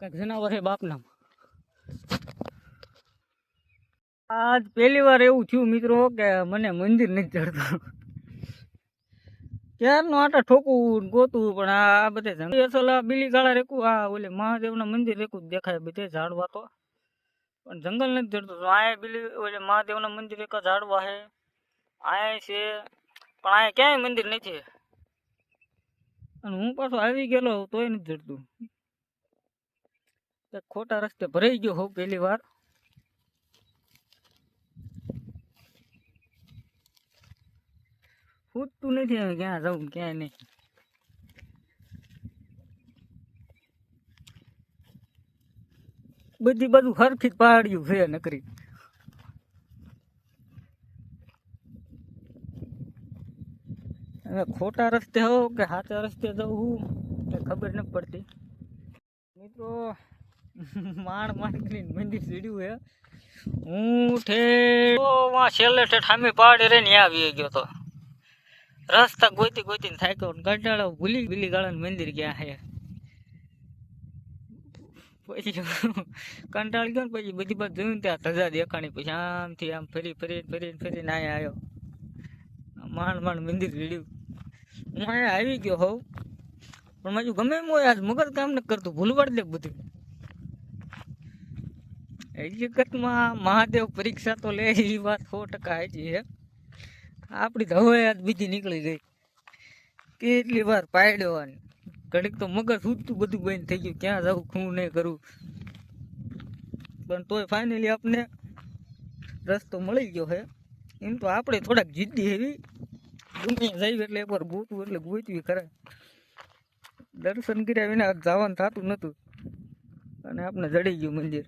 કાંઈક જનાવર હે બાપના આજ પહેલી વાર એવું થયું મિત્રો કે મને મંદિર નથી ચડતું. ક્યારનું આટા ઠોકવું ગોતું, પણ આ આ બધે અસલ બીલી ગાળા રેકું, આ ઓલે મહાદેવના મંદિર રેકું દેખાય બધે ઝાડવા તો. પણ જંગલ નથી ચડતું. તો આયા બીલી ઓલે મહાદેવના મંદિર એક ઝાડવા છે. આયા છે, પણ આ ક્યાંય મંદિર નથી. અને હું પાછો આવી ગયેલો તોય નથી એક ખોટા રસ્તે ભરાઈ ગયો હોઉં પહેલી વાર. ફૂટતું નથી હવે ક્યાં જવું ને ક્યાં નહીં. બધી બધું હરખી જ પહાડિયું છે નકરી. હવે ખોટા રસ્તે હોવ કે સાચા રસ્તે જવું એ ખબર નથી પડતી. મિત્રો માણ માણ કરીને મંદિર ચડ્યું હે. હું ઠે છેલ્લે ઠેઠ સામે પાડે રે ને આવી ગયો તો. રસ્તા ગોતી ગોતી થાક્યો કંટાળો ભૂલી ભૂલી ગાળાનું મંદિર ગયા હે. પછી કંટાળી ગયો ને પછી બધી બાજુ જોયું ત્યાં ધજા દેખાણી પછી આમથી આમ ફરી ફરી ફરી ફરીને અહીંયા આવ્યો. માંડ માંડ મંદિર રેડ્યું હું આવી ગયો હોઉં. પણ મારું ગમે એમ હોય આજ મગજ કામ ન કરતું, ભૂલવાડ દે બધું. હકીકતમાં મહાદેવ પરીક્ષા તો લે એ વાત સો ટકા સાચી છે. આપણી તો હવે બીજી નીકળી ગઈ. કેટલી વાર પાડવાની ઘડીક તો મગજ સૂચતું બધું બંધ થઈ ગયું. ક્યાં જવું શું નહીં કરું? પણ તોય ફાઇનલી આપને રસ્તો મળી ગયો છે. એમ તો આપણે થોડાક જીદ્દી એવી દુનિયા જઈએ એટલે એકવાર ગોતું એટલે ગોતવી ખરા. દર્શન કર્યા વિના જવાનું થતું નહોતું અને આપણે જડી ગયું મંદિર.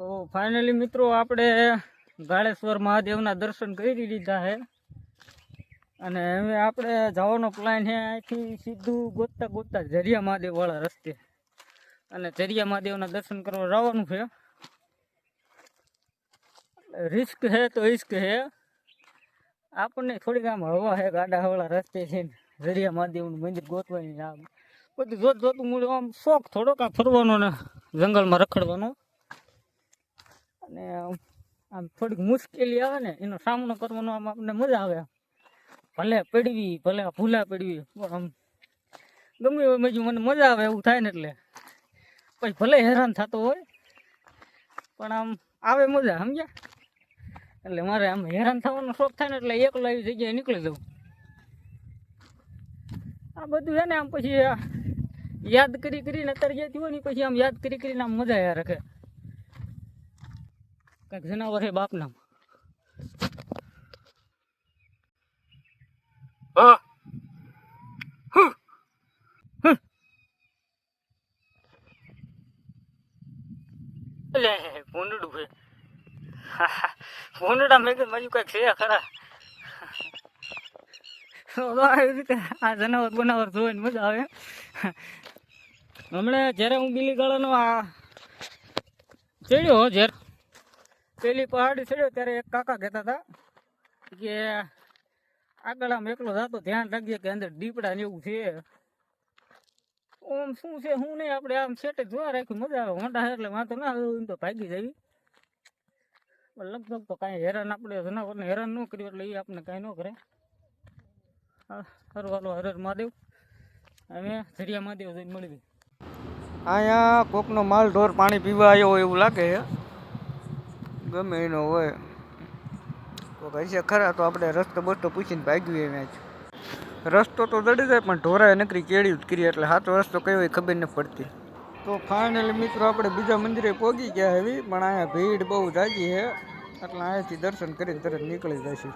તો ફાઇનલી મિત્રો આપણે ગાળેશ્વર મહાદેવના દર્શન કરી લીધા છે. અને હવે આપણે જવાનો પ્લાન છે અહીંથી સીધું ગોતતા ગોતતા ઝરિયા મહાદેવવાળા રસ્તે. અને ઝરિયા મહાદેવના દર્શન કરવા જવાનું છે. રિસ્ક છે તો રિસ્ક છે. આપણને થોડીક આમ હવા છે ગાડા વાળા રસ્તે છે ને ઝરિયા મહાદેવનું મંદિર ગોતવાની આમ. બધું જોત જોતું મૂળ આમ શોખ થોડોક આ ફરવાનો ને જંગલમાં રખડવાનો. અને આમ- થોડીક મુશ્કેલી આવે ને, એનો સામનો કરવાનો આમ આપણને મજા આવે. ભલે પડવી, ભલે ભૂલા પડવી, પણ આમ ગમે એવું બીજું મને મજા આવે એવું થાય ને એટલે. પછી ભલે હેરાન થતો હોય, પણ આમ આવે મજા, સમજ્યા? એટલે મારે આમ હેરાન થવાનો શોખ થાય ને એટલે એકલો એવી જગ્યાએ નીકળી જવું આ બધું છે ને, આમ પછી યાદ કરી કરીને અત્યારે જે થયું ને પછી આમ યાદ કરી કરીને આમ મજા યાર રાખે. કાંઈક જનાવર હે. બાપના એટલે ભૂંડડું છે. ભૂંડડા મેં કીધું બાજુ છે ખરા. આવી રીતે આ જનાવર બનાવર જોઈને મજા આવે. હમણાં જ્યારે હું બિલી ગાળાનો આ ચડ્યો જ્યારે પેલી પહાડી ચડ્યો ત્યારે એક કાકા કહેતા હતા કે આગળ આમ એકલો જતો ધ્યાન રાખીએ કે અંદર દીપડા ને એવું છે. ઓમ શું છે શું નહીં, આપણે આમ સેટે જોવા રાખ્યું, મજા આવે મોટા એટલે વાંધો ના આવે તો ભાગી જવી. લગભગ તો કાંઈ હેરાન આપણે જનાવરને હેરાન ન કર્યું એટલે એ આપણે કાંઈ ન કરે. હા સારું હાલો હરર મહાદેવ. અમે ઝરિયા મહાદેવ જઈને મળી અહીંયા કોકનો માલ ઢોર પાણી પીવા આવ્યો એવું લાગે ગમે એનો હોય. તો હશે ખરા, તો આપણે રસ્તો બસ્તો પૂછીને ભાગ્યું એમ જ રસ્તો તો જડી જાય, પણ ઢોરાએ નકરી કેળી જ કરી, એટલે સાચો રસ્તો કયો હોય ખબર નથી પડતી. તો ફાઇનલી મિત્રો, આપણે બીજા મંદિરે પહોંચી ગયા એવી પણ અહીંયા ભીડ બહુ જાજી છે એટલે અહીંયાથી દર્શન કરીને તરત નીકળી જશે